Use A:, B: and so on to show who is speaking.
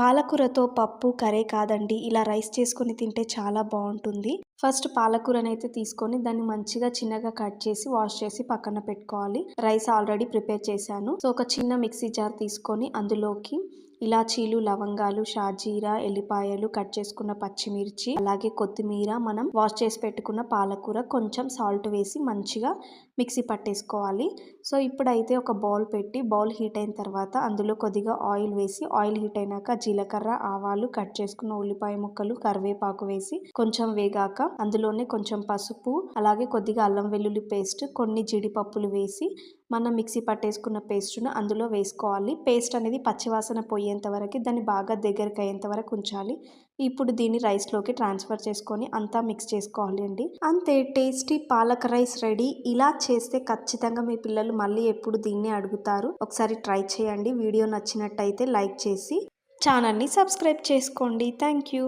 A: పాలకూరతో పప్పు కర్రీ కాదండి. ఇలా రైస్ చేసుకొని తింటే చాలా బాగుంటుంది. ఫస్ట్ పాలకూరనైతే తీసుకొని దాన్ని మంచిగా చిన్నగా కట్ చేసి వాష్ చేసి పక్కన పెట్టుకోవాలి. రైస్ ఆల్రెడీ ప్రిపేర్ చేశాను. సో ఒక చిన్న మిక్సీ జార్ తీసుకొని అందులోకి ఇలాచీలు లవంగాలు షాజీరా ఎల్లిపాయలు కట్ చేసుకున్న పచ్చిమిర్చి అలాగే కొత్తిమీర మనం వాష్ చేసి పెట్టుకున్న పాలకూర కొంచెం సాల్ట్ వేసి మంచిగా మిక్సీ పట్టేసుకోవాలి. సో ఇప్పుడైతే ఒక బౌల్ పెట్టి బౌల్ హీట్ అయిన తర్వాత అందులో కొద్దిగా ఆయిల్ వేసి ఆయిల్ హీట్ అయినాక జీలకర్ర ఆవాలు కట్ చేసుకున్న ఉల్లిపాయ ముక్కలు కరివేపాకు వేసి కొంచెం వేగాక అందులోనే కొంచెం పసుపు అలాగే కొద్దిగా అల్లం వెల్లుల్లి పేస్ట్ కొన్ని జీడిపప్పులు వేసి మనం మిక్సీ పట్టేసుకున్న పేస్ట్ను అందులో వేసుకోవాలి. పేస్ట్ అనేది పచ్చివాసన పోయేంత వరకు దాన్ని బాగా దగ్గరికి అయ్యేంత వరకు ఉంచాలి. ఇప్పుడు దీన్ని రైస్లోకి ట్రాన్స్ఫర్ చేసుకొని అంతా మిక్స్ చేసుకోవాలి అండి. అంతే టేస్టీ పాలక్ రైస్ రెడీ. ఇలా చేస్తే ఖచ్చితంగా మీ పిల్లలు మళ్ళీ ఎప్పుడు దీన్ని అడుగుతారు. ఒకసారి ట్రై చేయండి. వీడియో నచ్చినట్టయితే లైక్ చేసి ఛానల్ని సబ్స్క్రైబ్ చేసుకోండి. Thank you.